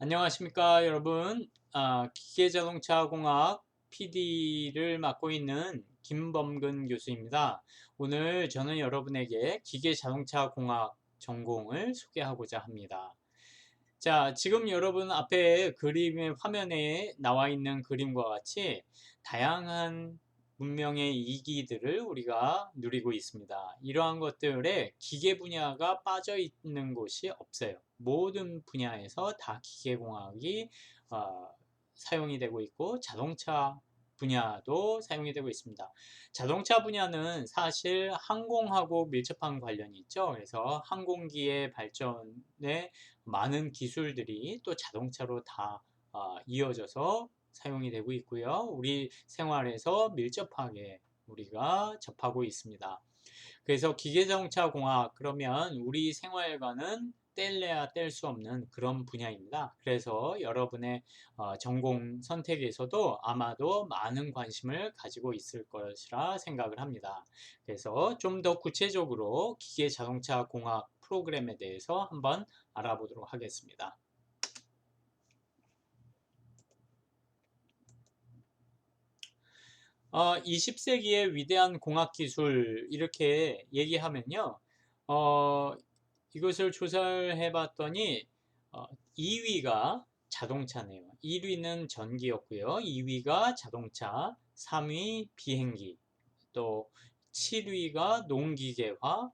안녕하십니까 여러분 아, 기계자동차공학 PD를 맡고 있는 김범근 교수입니다 오늘 저는 여러분에게 기계자동차공학 전공을 소개하고자 합니다 자 지금 여러분 앞에 그림의 화면에 나와 있는 그림과 같이 다양한 문명의 이기들을 우리가 누리고 있습니다. 이러한 것들에 기계 분야가 빠져 있는 곳이 없어요. 모든 분야에서 다 기계공학이 어, 사용이 되고 있고 자동차 분야도 사용이 되고 있습니다. 자동차 분야는 사실 항공하고 밀접한 관련이 있죠. 그래서 항공기의 발전에 많은 기술들이 또 자동차로 다 어, 이어져서 사용이 되고 있고요. 우리 생활에서 밀접하게 우리가 접하고 있습니다. 그래서 기계자동차 공학 그러면 우리 생활과는 뗄래야 뗄 수 없는 그런 분야입니다. 그래서 여러분의 어, 전공 선택에서도 아마도 많은 관심을 가지고 있을 것이라 생각을 합니다. 그래서 좀 더 구체적으로 기계 자동차 공학 프로그램에 대해서 한번 알아보도록 하겠습니다. 어, 20세기의 위대한 공학 기술 이렇게 얘기하면요. 어, 이것을 조사를 해봤더니 어, 2위가 자동차네요. 1위는 전기였고요. 2위가 자동차, 3위 비행기, 또 7위가 농기계화,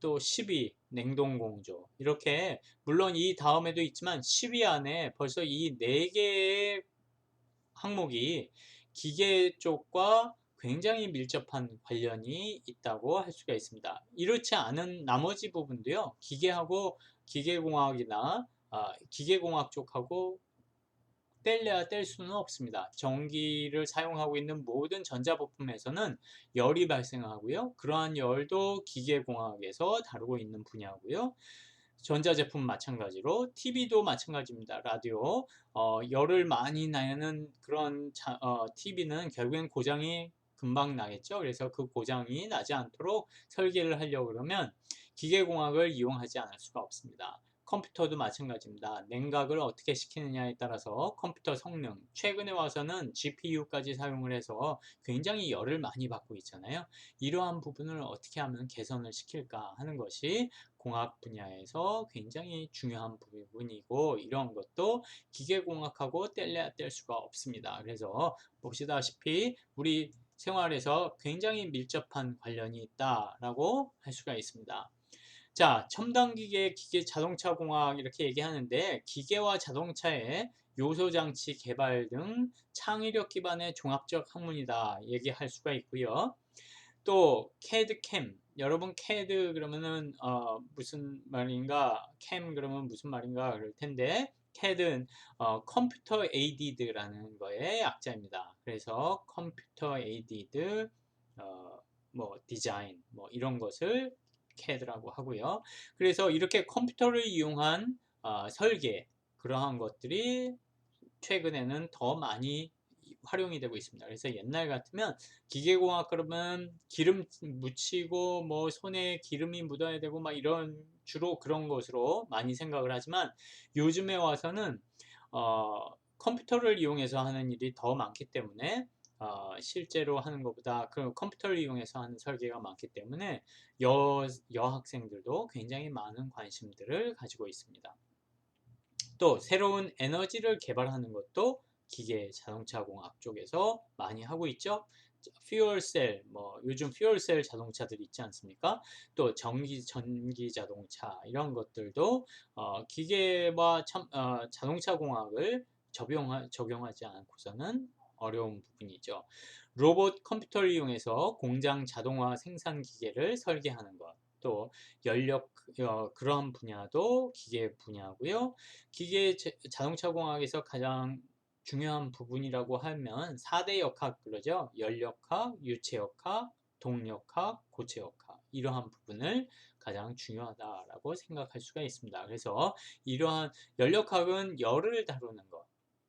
또 10위 냉동공조 이렇게 물론 이 다음에도 있지만 10위 안에 벌써 이 4개의 항목이 기계 쪽과 굉장히 밀접한 관련이 있다고 할 수가 있습니다. 이렇지 않은 나머지 부분도요. 기계하고 기계공학이나 아, 기계공학 쪽하고 뗄래야 뗄 수는 없습니다. 전기를 사용하고 있는 모든 전자부품에서는 열이 발생하고요. 그러한 열도 기계공학에서 다루고 있는 분야고요. 전자제품 마찬가지로 TV도 마찬가지입니다. 라디오 어, 열을 많이 나는 그런 자, 어, TV는 결국엔 고장이 금방 나겠죠. 그래서 그 고장이 나지 않도록 설계를 하려고 그러면 기계공학을 이용하지 않을 수가 없습니다. 컴퓨터도 마찬가지입니다. 냉각을 어떻게 시키느냐에 따라서 컴퓨터 성능, 최근에 와서는 GPU까지 사용을 해서 굉장히 열을 많이 받고 있잖아요. 이러한 부분을 어떻게 하면 개선을 시킬까 하는 것이 공학 분야에서 굉장히 중요한 부분이고 이런 것도 기계공학하고 뗄래야 뗄 수가 없습니다. 그래서 보시다시피 우리 생활에서 굉장히 밀접한 관련이 있다라고 할 수가 있습니다. 자, 첨단 기계, 기계 자동차 공학 이렇게 얘기하는데 기계와 자동차의 요소 장치 개발 등 창의력 기반의 종합적 학문이다 얘기할 수가 있고요. 또 CAD, CAM 여러분 CAD 그러면은 어, 무슨 말인가 CAM 그러면 무슨 말인가 그럴 텐데 CAD는 어, 컴퓨터 에이디드라는 거의 약자입니다. 그래서 컴퓨터 에이디드 어, 뭐 디자인 뭐 이런 것을 CAD라고 하고요. 그래서 이렇게 컴퓨터를 이용한 어, 설계 그러한 것들이 최근에는 더 많이 활용이 되고 있습니다. 그래서 옛날 같으면 기계공학 그러면 기름 묻히고 뭐 손에 기름이 묻어야 되고 막 이런 주로 그런 것으로 많이 생각을 하지만 요즘에 와서는 어, 컴퓨터를 이용해서 하는 일이 더 많기 때문에 어, 실제로 하는 것보다 그 컴퓨터를 이용해서 하는 설계가 많기 때문에 여, 여학생들도 굉장히 많은 관심들을 가지고 있습니다. 또 새로운 에너지를 개발하는 것도 기계 자동차 공학 쪽에서 많이 하고 있죠. 퓨얼셀, 뭐 요즘 퓨얼셀 자동차들 있지 않습니까? 또 전기 전기 자동차 이런 것들도 어, 기계와 참, 어, 자동차 공학을 적용하, 적용하지 않고서는 어려운 부분이죠. 로봇 컴퓨터를 이용해서 공장 자동화 생산 기계를 설계하는 것. 또 연력 어, 그런 분야도 기계 분야고요. 기계 자동차 공학에서 가장 중요한 부분이라고 하면 4대 역학 그러죠. 연력학, 유체역학, 동력학, 고체역학 이러한 부분을 가장 중요하다라고 생각할 수가 있습니다. 그래서 이러한 연력학은 열을 다루는 것,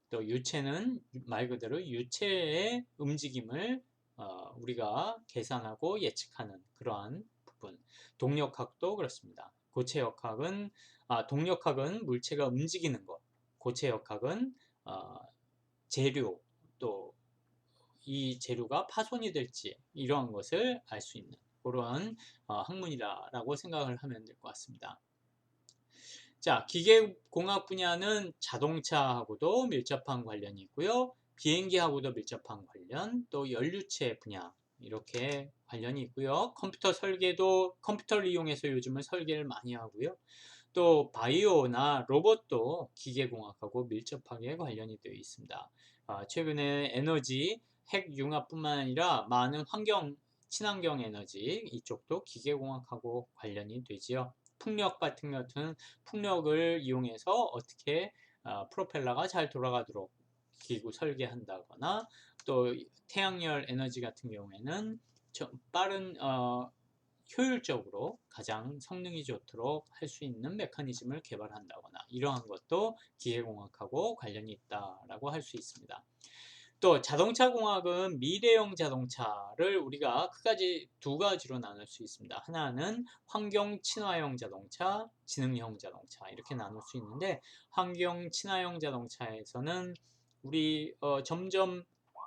또 유체는 말 그대로 유체의 움직임을 어, 우리가 계산하고 예측하는 그러한 부분. 동력학도 그렇습니다. 고체역학은 아, 동력학은 물체가 움직이는 것, 고체 역학은 어, 재료 또 이 재료가 파손이 될지 이러한 것을 알 수 있는 그런 어, 학문이라고 생각을 하면 될 것 같습니다. 자, 기계공학 분야는 자동차하고도 밀접한 관련이 있고요. 비행기하고도 밀접한 관련, 또 연료체 분야 이렇게 관련이 있고요. 컴퓨터 설계도 컴퓨터를 이용해서 요즘은 설계를 많이 하고요. 또 바이오나 로봇도 기계공학하고 밀접하게 관련이 되어 있습니다. 아, 최근에 에너지, 핵융합뿐만 아니라 많은 환경, 친환경 에너지 이쪽도 기계공학하고 관련이 되지요. 풍력 같은 것은 풍력을 이용해서 어떻게 어, 프로펠러가 잘 돌아가도록 기구 설계한다거나 또 태양열 에너지 같은 경우에는 빠른 어, 효율적으로 가장 성능이 좋도록 할 수 있는 메커니즘을 개발한다거나 이러한 것도 기계공학하고 관련이 있다라고 할 수 있습니다. 또 자동차 공학은 미래형 자동차를 우리가 크가지 두 가지로 나눌 수 있습니다. 하나는 환경 친화형 자동차, 지능형 자동차 이렇게 나눌 수 있는데 환경 친화형 자동차에서는 우리 어, 점점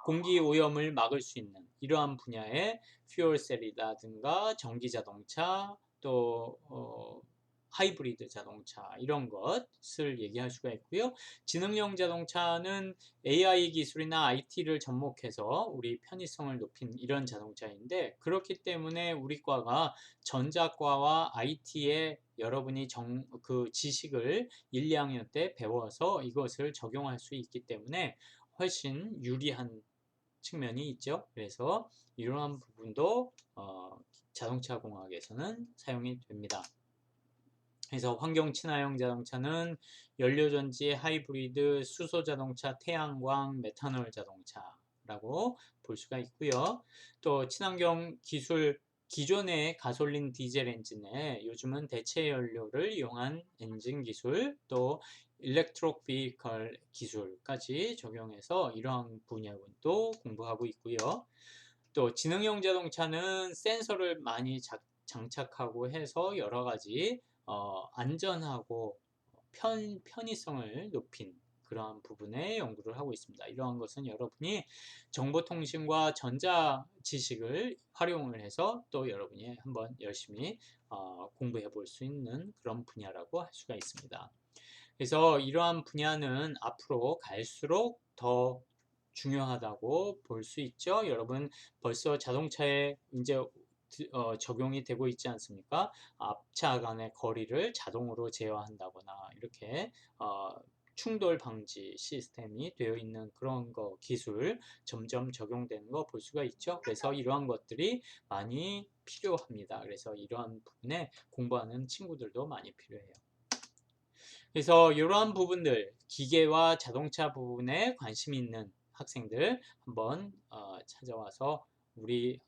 공기 오염을 막을 수 있는 이러한 분야의 퓨얼셀이라든가 전기 자동차 또 어, 하이브리드 자동차 이런 것을 얘기할 수가 있고요. 지능형 자동차는 AI 기술이나 IT를 접목해서 우리 편의성을 높인 이런 자동차인데 그렇기 때문에 우리 과가 전자과와 IT에 여러분이 정, 그 지식을 1, 2학년 때 배워서 이것을 적용할 수 있기 때문에 훨씬 유리한 측면이 있죠. 그래서 이러한 부분도 어, 자동차 공학에서는 사용이 됩니다. 그래서 환경 친화형 자동차는 연료 전지, 하이브리드, 수소 자동차, 태양광, 메탄올 자동차라고 볼 수가 있고요. 또 친환경 기술 기존의 가솔린 디젤 엔진에 요즘은 대체 연료를 이용한 엔진 기술 또 일렉트로 비컬 기술까지 적용해서 이러한 분야도 공부하고 있고요. 또 지능형 자동차는 센서를 많이 자, 장착하고 해서 여러 가지 어, 안전하고 편, 편의성을 높인 그러한 부분에 연구를 하고 있습니다. 이러한 것은 여러분이 정보통신과 전자 지식을 활용을 해서 또 여러분이 한번 열심히 어, 공부해 볼 수 있는 그런 분야라고 할 수가 있습니다. 그래서 이러한 분야는 앞으로 갈수록 더 중요하다고 볼 수 있죠. 여러분 벌써 자동차에 이제 어, 적용이 되고 있지 않습니까? 앞차 간의 거리를 자동으로 제어한다거나 이렇게 어, 충돌 방지 시스템이 되어 있는 그런 거 기술 점점 적용되는 거 볼 수가 있죠. 그래서 이러한 것들이 많이 필요합니다. 그래서 이러한 부분에 공부하는 친구들도 많이 필요해요. 그래서 이러한 부분들 기계와 자동차 부분에 관심 있는 학생들 한번 어, 찾아와서 우리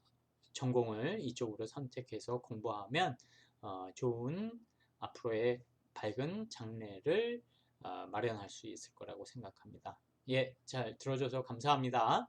전공을 이쪽으로 선택해서 공부하면 어, 좋은 앞으로의 밝은 장래를 어, 마련할 수 있을 거라고 생각합니다. 예, 잘 들어줘서 감사합니다.